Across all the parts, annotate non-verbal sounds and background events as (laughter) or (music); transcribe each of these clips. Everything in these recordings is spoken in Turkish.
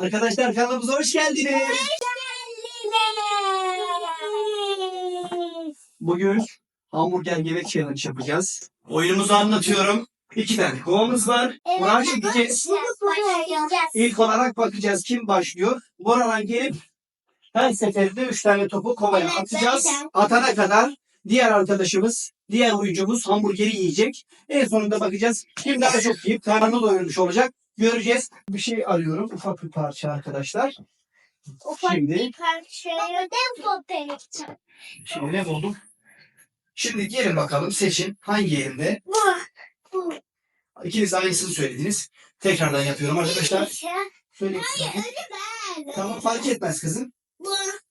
Arkadaşlar kanalımıza hoş geldiniz. Bugün hamburger yemek challenge yapacağız. Oyunumuzu anlatıyorum. İki tane kovamız var. Buna çekeceğiz. İlk olarak bakacağız kim başlıyor. Buradan gelip her seferinde üç tane topu kovaya Evet, atacağız. zaten. Atana kadar diğer arkadaşımız, diğer oyuncumuz hamburgeri yiyecek. En sonunda bakacağız kim daha çok yiyip karnını doyurmuş olacak. Göreceğiz. Bir şey arıyorum. Ufak bir parça arkadaşlar. Şimdi Şimdi ne buldum? Şimdi gelin bakalım seçin hangi yerinde. İkiniz de aynısını söylediniz. Tekrardan yapıyorum arkadaşlar. Şöyle Tamam fark etmez kızım.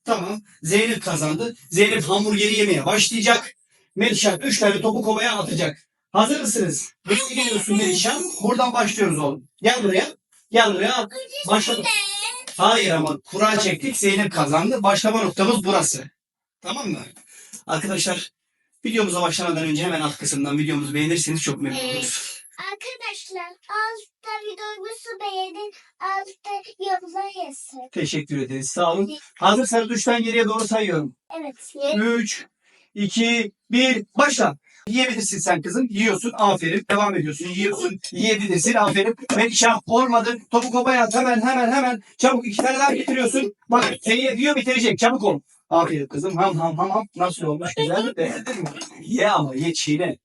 Tamam. Zeynep kazandı. Zeynep hamburgeri yemeye başlayacak. Melişan 3 tane topu kovaya atacak. Hazır mısınız? Buraya geliyorsun Melişan. Buradan başlıyoruz oğlum. Gel buraya. Gel buraya. Başladık. Hayır ama kura çektik. Zeynep kazandı. Başlama noktamız burası. Tamam mı? Arkadaşlar videomuza başlamadan önce hemen alt kısımdan videomuzu beğenirseniz çok memnun oluruz. Arkadaşlar altta videomuzu beğenin altta yorumlar yazın. Teşekkür ederiz. Sağ olun. Hazırsanız 3'ten geriye doğru sayıyorum. Evet. 3, 2, 1, başla. Yiyebilirsin sen kızım. Yiyorsun. Aferin. Devam ediyorsun. Yiyorsun. Yiyebilirsin. Aferin. Melişah olmadı. Topu kopaya at. Hemen hemen hemen. Çabuk iki tane daha getiriyorsun. Bak seni yiyor bitirecek. Çabuk ol. Aferin kızım. Ham ham ham ham. Nasıl olmuş? Güzel mi? Beğendin mi? Ye ama ye çiğne.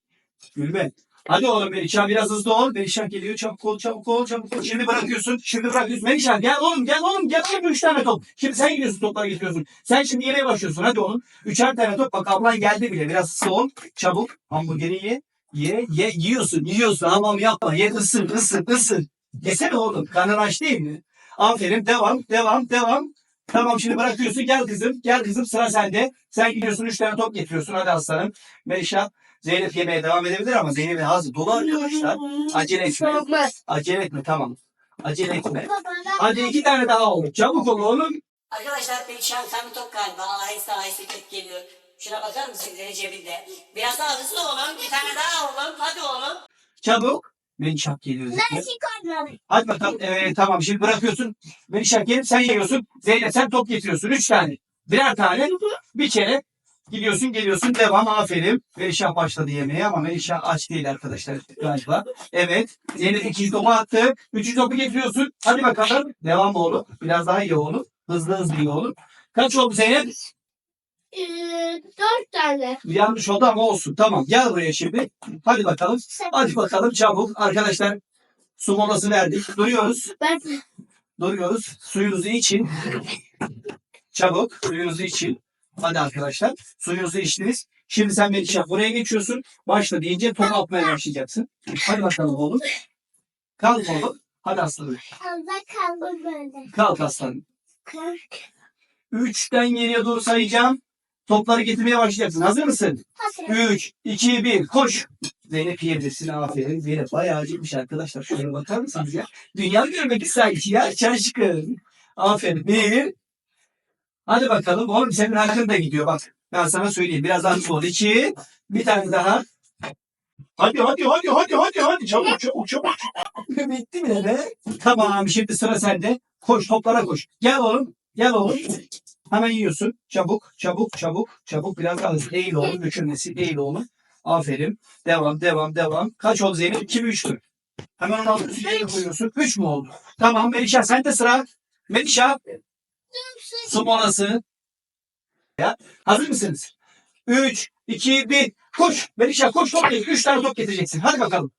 Gülme. Hadi oğlum Melişah biraz hızlı ol. Melişah geliyor. Çabuk ol, çabuk ol, çabuk ol. Şimdi bırakıyorsun. Şimdi bırakıyorsun. Melişah gel oğlum, gel oğlum. Gel şimdi üç tane top. Şimdi sen gidiyorsun topları getiriyorsun. Sen şimdi yemeye başlıyorsun. Hadi oğlum. Üçer tane top. Bak ablan geldi bile. Biraz hızlı ol. Çabuk. Hamburgeri ye. Ye, ye. Yiyorsun, yiyorsun. Hamam yapma. Ye, ısır, ısır, ısır. Yesene oğlum. Karnın aç değil mi? Aferin. Devam, devam, devam. Tamam şimdi bırakıyorsun. Gel kızım. Gel kızım. Sıra sende. Sen gidiyorsun. Üç tane top getiriyorsun. Hadi aslanım. Melişah. Zeynep yemeye devam edebilir ama Zeynep'in ağzı dolu arkadaşlar. Acele etme. Acele etme tamam. Acele etme. Hadi iki tane daha olur. Çabuk ol oğlum. Arkadaşlar Perişan sen bir top galiba. Aheste aheste tek geliyor. Şuna bakar mısın senin cebinde? Biraz daha hızlı olun. Bir tane daha oğlum. Hadi oğlum. Çabuk. Melişah geliyor Ben Zeynep. çıkarmadım. Hadi bakalım. Evet tamam şimdi bırakıyorsun. Melişah gelip sen yiyorsun. Zeynep sen top getiriyorsun. Üç tane. Birer tane. Bir kere. Gidiyorsun geliyorsun. Devam aferin. Melişah başladı yemeye ama Melişah aç değil arkadaşlar galiba. Evet. Zeynep ikinci topu attı. Üçüncü topu getiriyorsun. Hadi bakalım. Devam oğlum. Biraz daha iyi oğlum. Hızlı hızlı iyi oğlum. Kaç oldu Zeynep? Ee, dört tane. Yanlış oldu ama olsun. Tamam gel buraya şimdi. Hadi bakalım. Hadi bakalım çabuk. Arkadaşlar su molası verdik. Duruyoruz. Ben Duruyoruz. Suyunuzu için. Çabuk suyunuzu için. Hadi arkadaşlar. Suyunuzu içtiniz. Şimdi sen Melişah buraya geçiyorsun. Başla deyince topu atmaya başlayacaksın. Hadi bakalım oğlum. Kalk oğlum. Hadi aslanım. kalda kaldım böyle. Kalk aslanım. Üçten geriye doğru sayacağım. Topları getirmeye başlayacaksın. Hazır mısın? Hazır. 3, 2, 1 koş. Zeynep yiyebilirsin aferin. Zeynep bayağı acıkmış arkadaşlar. Şuraya bakar mısınız ya? Dünya görmek ister ya. Şaşkın. Aferin. Bir. Hadi bakalım. Oğlum senin hakkın da gidiyor bak. Ben sana söyleyeyim. Biraz daha hızlı ol. İki. Bir tane daha. Hadi hadi hadi hadi hadi hadi. Çabuk çabuk çabuk. (laughs) Bitti mi be? Tamam şimdi sıra sende. Koş toplara koş. Gel oğlum. Gel oğlum. Hemen yiyorsun. Çabuk, çabuk, çabuk, çabuk. Biraz daha hızlı. Eğil oğlum. Düşünmesi. Eğil oğlum. Aferin. Devam, devam, devam. Kaç oldu Zeynep? 2 mi 3 mü? Hemen onun üstüne koyuyorsun. 3 mü oldu? Tamam Melişah sen de sıra. Melişah su molası. Ya, hazır mısınız? 3, 2, 1. Koş. Melişah koş top getir. 3 tane top getireceksin. Hadi bakalım.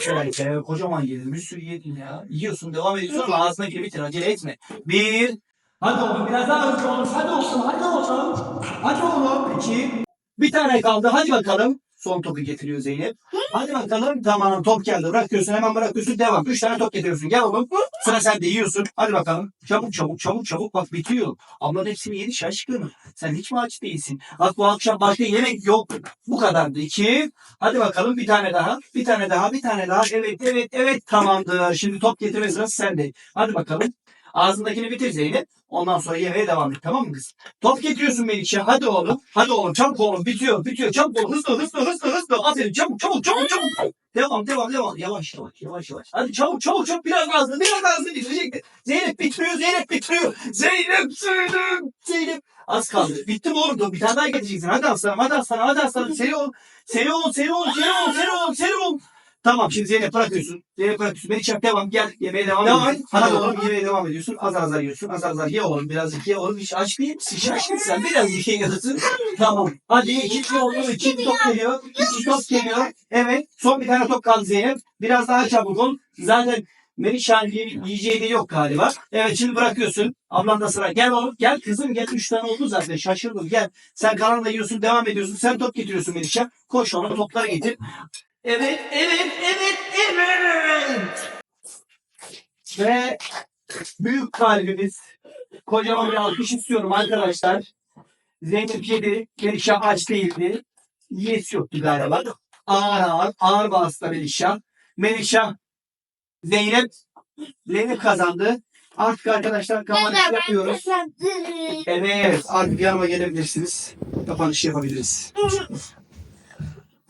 Şöyle be, kocaman yedin. Bir sürü yedin ya. Yiyorsun, devam ediyorsun ama ağzına girip bitir. Acele etme. Bir. Hadi oğlum biraz daha hızlı olmuş. Hadi oğlum, hadi oğlum. Hadi oğlum. İki. Bir tane kaldı. Hadi bakalım. Son topu getiriyor Zeynep. Hadi bakalım. Tamam top geldi. Bırakıyorsun hemen bırakıyorsun. Devam. Üç tane top getiriyorsun. Gel oğlum. Sıra sende yiyorsun. Hadi bakalım. Çabuk çabuk çabuk çabuk. Bak bitiyor. Ablan hepsini yedi şaşkın. Sen hiç mi aç değilsin? Bak bu akşam başka yemek yok. Bu kadardı. İki. Hadi bakalım bir tane daha. Bir tane daha. Bir tane daha. Evet evet evet. Tamamdır. Şimdi top getirme sırası sende. Hadi bakalım. Ağzındakini bitir Zeynep. Ondan sonra yemeğe devam et. Tamam mı kız? Top getiriyorsun Melih'e. Hadi oğlum. Hadi oğlum. Çabuk oğlum. Bitiyor. Bitiyor. Çabuk oğlum. Hızlı hızlı hızlı hızlı. Aferin. Çabuk çabuk çabuk çabuk. Devam devam devam. Yavaş yavaş yavaş yavaş. Hadi çabuk çabuk çabuk. Biraz daha. Biraz daha hızlı. Zeynep bitiriyor. Zeynep bitiriyor. Zeynep Zeynep. Zeynep. Az kaldı. Bitti mi oğlum? Dur, Bir tane daha getireceksin. Hadi aslanım. Hadi aslanım. Hadi aslanım. Seri ol. Seri ol. Seri ol. Seri ol. Seri ol. Seri ol. Tamam şimdi Zeynep bırakıyorsun. Zeynep bırakıyorsun. Beni çak devam. Gel yemeğe devam Devam ediyorsun. et. Hadi oğlum yemeğe devam ediyorsun. Azar azar yiyorsun. Azar azar ye oğlum. Birazcık ye oğlum. Hiç aç değil misin? Şaşkın sen. Biraz bir şey yazısın. Tamam. Hadi ikinci oldu. İkinci top geliyor. İkinci top geliyor. Evet. Son bir tane top kaldı Zeynep. Biraz daha çabuk ol. Zaten Melihşah'ın yiyeceği de yok galiba. Evet şimdi bırakıyorsun. Ablan da sıra. Gel oğlum gel kızım gel. Üç tane oldu zaten. Şaşırdım. Gel. Sen kalanla yiyorsun. Devam ediyorsun. Sen top getiriyorsun Melihşah. Koş ona topları getir. Evet, evet, evet, evet. Ve büyük kalbimiz. Kocaman bir alkış istiyorum arkadaşlar. Zeynep yedi. Melihşah aç değildi. Yiyesi yoktu galiba. Ağır ağır, ağır bastı Melihşah. Melihşah, Zeynep, Zeynep kazandı. Artık arkadaşlar kapanış yapıyoruz. Evet, artık yanıma gelebilirsiniz. Kapanış yapabiliriz. (laughs)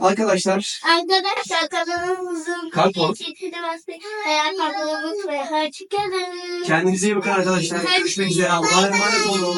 Arkadaşlar, Arkadaşlar kanalımızın Kalp ol. çekini basmayı, ayağa kalkmayı unutmayın. Hoşçakalın. kendinize iyi bakın arkadaşlar. Görüşmek üzere. Allah'a emanet olun.